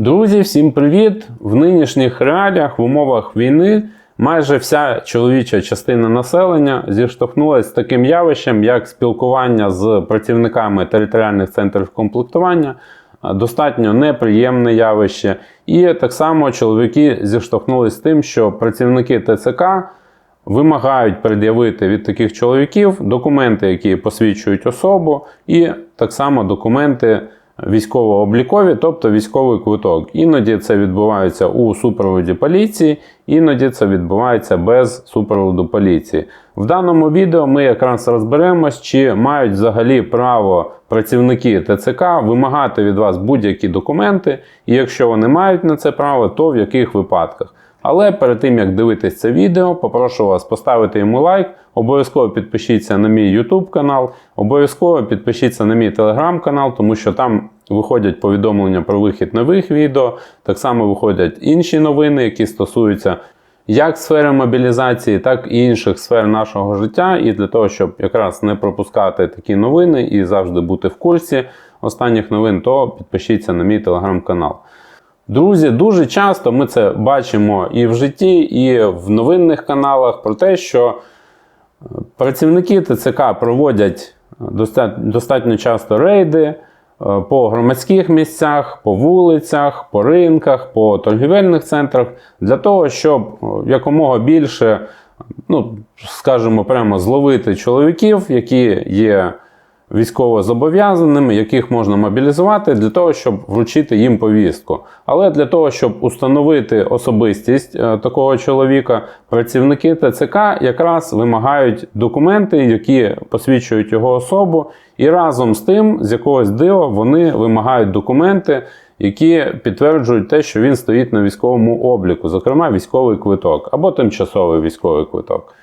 Друзі, всім привіт! В нинішніх реаліях в умовах війни майже вся чоловіча частина населення зіштовхнулася з таким явищем, як спілкування з працівниками територіальних центрів комплектування. Достатньо неприємне явище. І так само чоловіки зіштовхнулися з тим, що працівники ТЦК вимагають пред'явити від таких чоловіків документи, які посвідчують особу, і так само документи військово-облікові, тобто військовий квиток. Іноді це відбувається у супроводі поліції, іноді це відбувається без супроводу поліції. В даному відео ми якраз розберемось, чи мають взагалі право працівники ТЦК вимагати від вас будь-які документи, і якщо вони мають на це право, то в яких випадках. Але перед тим як дивитись це відео, попрошу вас поставити йому лайк. Обов'язково підпишіться на мій YouTube канал, обов'язково підпишіться на мій телеграм канал, тому що там виходять повідомлення про вихід нових відео. Так само виходять інші новини, які стосуються як сфери мобілізації, так і інших сфер нашого життя. І для того, щоб якраз не пропускати такі новини і завжди бути в курсі останніх новин, то підпишіться на мій телеграм-канал. Друзі, дуже часто ми це бачимо і в житті, і в новинних каналах про те, що працівники ТЦК проводять достатньо часто рейди е, по громадських місцях, по вулицях, по ринках, по торгівельних центрах для того, щоб е, якомога більше, ну, скажімо, прямо зловити чоловіків, які є військово зобов'язаними, яких можна мобілізувати для того, щоб вручити їм повістку. Але для того, щоб установити особистість е, такого чоловіка, працівники ТЦК якраз вимагають документи, які посвідчують його особу, і разом з тим, з якогось дива, вони вимагають документи. Які підтверджують те, що він стоїть на військовому обліку, зокрема військовий квиток або тимчасовий військовий квиток.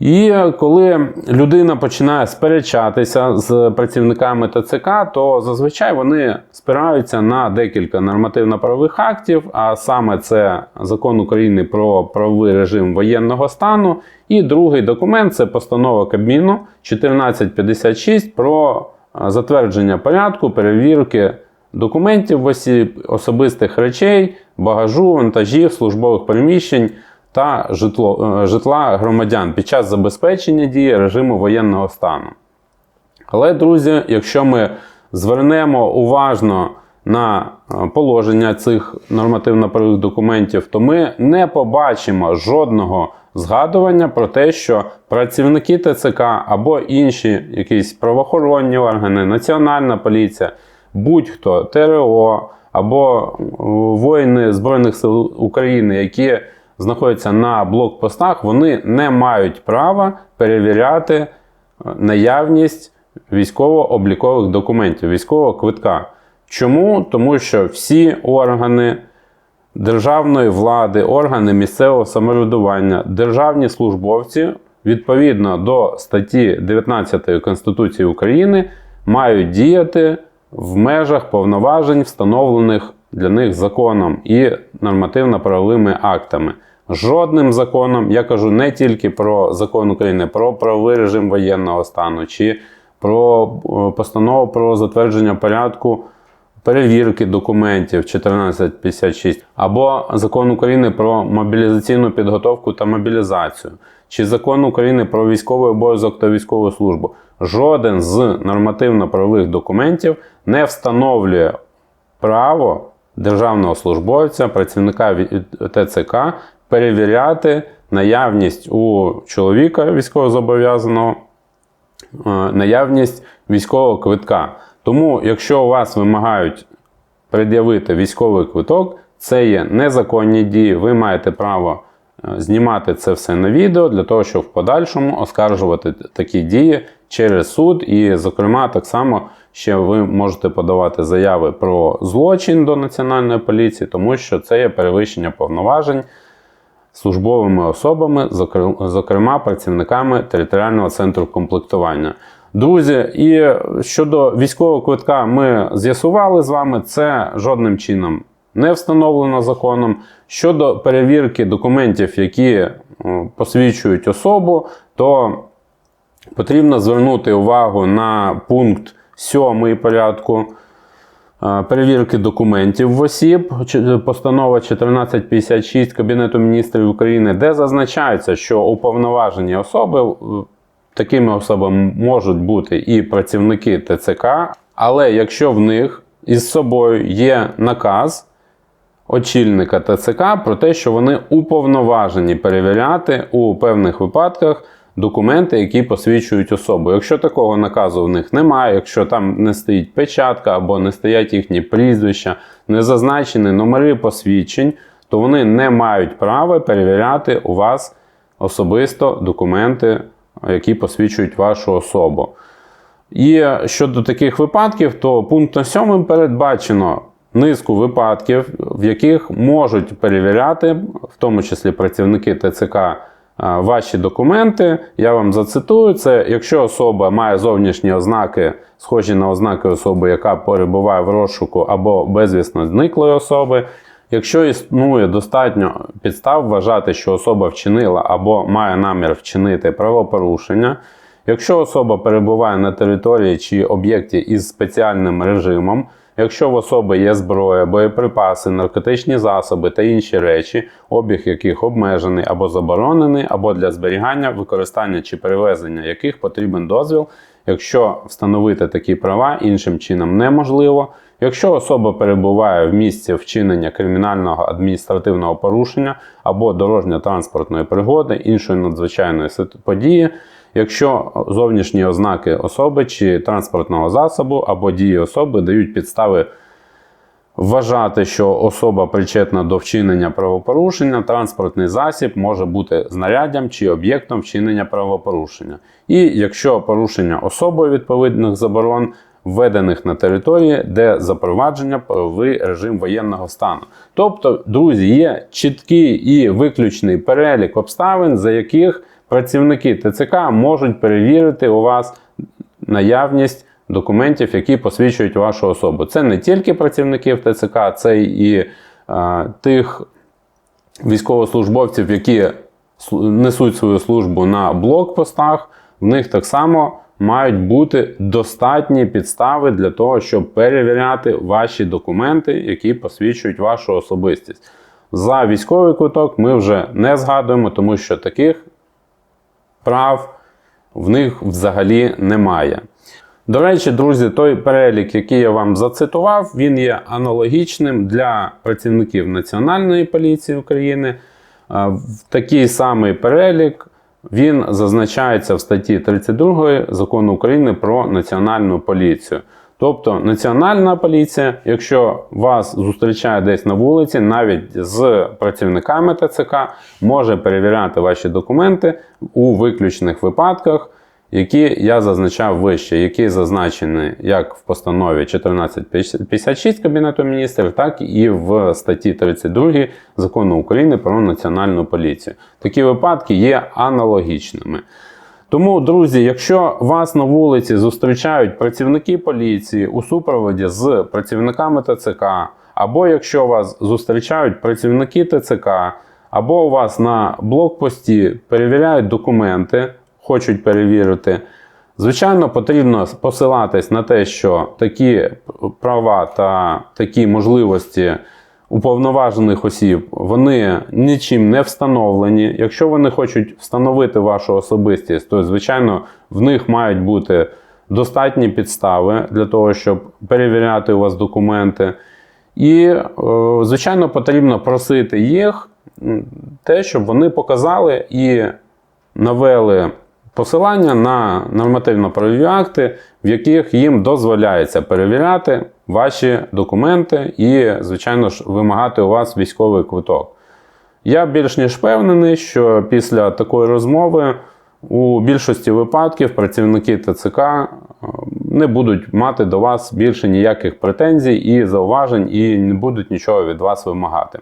І коли людина починає сперечатися з працівниками ТЦК, то зазвичай вони спираються на декілька нормативно-правових актів, а саме це закон України про правовий режим воєнного стану. І другий документ це постанова Кабміну 1456 про затвердження порядку перевірки документів осіб, особистих речей, багажу, вантажів, службових приміщень та житло, е, житла громадян під час забезпечення дії режиму воєнного стану. Але, друзі, якщо ми звернемо уважно на е, положення цих нормативно-правових документів, то ми не побачимо жодного згадування про те, що працівники ТЦК або інші якісь правоохоронні органи, Національна поліція, будь-хто ТРО або воїни Збройних сил України, які знаходяться на блокпостах, вони не мають права перевіряти е, наявність військово-облікових документів, військового квитка. Чому? Тому що всі органи державної влади, органи місцевого самоврядування, державні службовці відповідно до статті 19 Конституції України мають діяти в межах повноважень, встановлених для них законом і нормативно-правовими актами. Жодним законом, я кажу не тільки про закон України, про правовий режим воєнного стану, чи про е, постанову про затвердження порядку перевірки документів 1456, або закон України про мобілізаційну підготовку та мобілізацію, чи закон України про військовий обов'язок та військову службу. Жоден з нормативно-правових документів не встановлює право державного службовця, працівника ТЦК перевіряти наявність у чоловіка військовозобов'язаного, е, наявність військового квитка. Тому, якщо у вас вимагають пред'явити військовий квиток, це є незаконні дії, ви маєте право е, знімати це все на відео для того, щоб в подальшому оскаржувати такі дії через суд. І, зокрема, так само ще ви можете подавати заяви про злочин до Національної поліції, тому що це є перевищення повноважень службовими особами, зокрема працівниками територіального центру комплектування. Друзі, і щодо військового квитка, ми з'ясували з вами, це жодним чином не встановлено законом. Щодо перевірки документів, які посвідчують особу, то потрібно звернути увагу на пункт 7 порядку е, перевірки документів в осіб, постанова 1456 Кабінету міністрів України, де зазначається, що уповноважені особи е, такими особами можуть бути і працівники ТЦК, але якщо в них із собою є наказ очільника ТЦК про те, що вони уповноважені перевіряти у певних випадках документи, які посвідчують особу. Якщо такого наказу в них немає, якщо там не стоїть печатка або не стоять їхні прізвища, не зазначені номери посвідчень, то вони не мають права перевіряти у вас особисто документи, які посвідчують вашу особу. І щодо таких випадків, то пунктом 7 передбачено низку випадків, в яких можуть перевіряти, в тому числі працівники ТЦК, ваші документи. Я вам зацитую: це якщо особа має зовнішні ознаки, схожі на ознаки особи, яка перебуває в розшуку або безвісно зниклої особи. Якщо існує достатньо підстав вважати, що особа вчинила або має намір вчинити правопорушення, якщо особа перебуває на території чи об'єкті із спеціальним режимом, якщо в особи є зброя, боєприпаси, наркотичні засоби та інші речі, обіг яких обмежений або заборонений, або для зберігання, використання чи перевезення яких потрібен дозвіл, якщо встановити такі права іншим чином неможливо. Якщо особа перебуває в місці вчинення кримінального адміністративного порушення або дорожньо-транспортної пригоди, іншої надзвичайної події, якщо зовнішні ознаки особи чи транспортного засобу або дії особи дають підстави вважати, що особа причетна до вчинення правопорушення, транспортний засіб може бути знаряддям чи об'єктом вчинення правопорушення. І якщо порушення особою відповідних заборон введених на території, де запровадження правовий режим воєнного стану. Тобто, друзі, є чіткий і виключний перелік обставин, за яких працівники ТЦК можуть перевірити у вас наявність документів, які посвідчують вашу особу. Це не тільки працівників ТЦК, це і е, тих військовослужбовців, які несуть свою службу на блокпостах. В них так само мають бути достатні підстави для того, щоб перевіряти ваші документи, які посвідчують вашу особистість. За військовий квиток ми вже не згадуємо, тому що таких прав в них взагалі немає. До речі, друзі, той перелік, який я вам зацитував, він є аналогічним для працівників Національної поліції України. В такий самий перелік він зазначається в статті 32 закону України про національну поліцію. Тобто Національна поліція, якщо вас зустрічає десь на вулиці, навіть з працівниками ТЦК, може перевіряти ваші документи у виключних випадках, які я зазначав вище, які зазначені як в постанові 1456 Кабінету міністрів, так і в статті 32 закону України про національну поліцію. Такі випадки є аналогічними. Тому, друзі, якщо вас на вулиці зустрічають працівники поліції у супроводі з працівниками ТЦК, або якщо вас зустрічають працівники ТЦК, або у вас на блокпості перевіряють документи, хочуть перевірити, звичайно, потрібно посилатись на те, що такі права та такі можливості уповноважених осіб вони нічим не встановлені. Якщо вони хочуть встановити вашу особистість, то звичайно в них мають бути достатні підстави для того, щоб перевіряти у вас документи. І, е, звичайно, потрібно просити їх те, щоб вони показали і навели посилання на нормативно-правові акти, в яких їм дозволяється перевіряти ваші документи і, звичайно ж, вимагати у вас військовий квиток. Я більш ніж впевнений, що після такої розмови у більшості випадків працівники ТЦК е, не будуть мати до вас більше ніяких претензій і зауважень, і не будуть нічого від вас вимагати.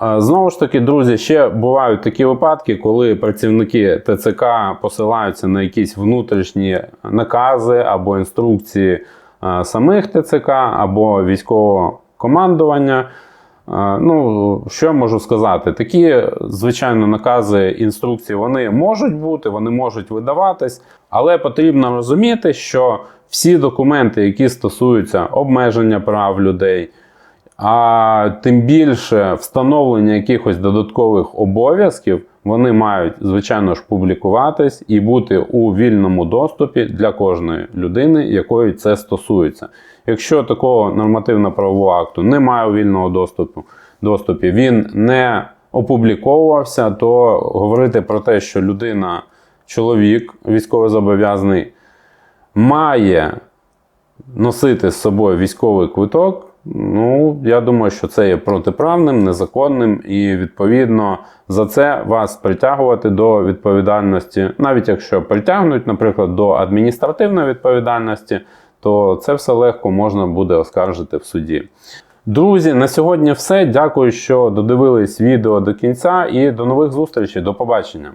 Знову ж таки, друзі, ще бувають такі випадки, коли працівники ТЦК посилаються на якісь внутрішні накази або інструкції е, самих ТЦК або військового командування. Е, Ну, що я можу сказати? Такі, звичайно, накази, інструкції вони можуть бути, вони можуть видаватись, але потрібно розуміти, що всі документи, які стосуються обмеження прав людей, а тим більше встановлення якихось додаткових обов'язків, вони мають, звичайно ж, публікуватись і бути у вільному доступі для кожної людини, якої це стосується. Якщо такого нормативно-правового акту немає у вільного доступу, доступі, він не опубліковувався, то говорити про те, що людина, чоловік військовозобов'язаний, має носити з собою військовий квиток, ну, я думаю, що це є протиправним, незаконним, і відповідно за це вас притягувати до відповідальності, навіть якщо притягнуть, наприклад, до адміністративної відповідальності, то це все легко можна буде оскаржити в суді. Друзі, на сьогодні все. Дякую, що додивились відео до кінця, і до нових зустрічей. До побачення.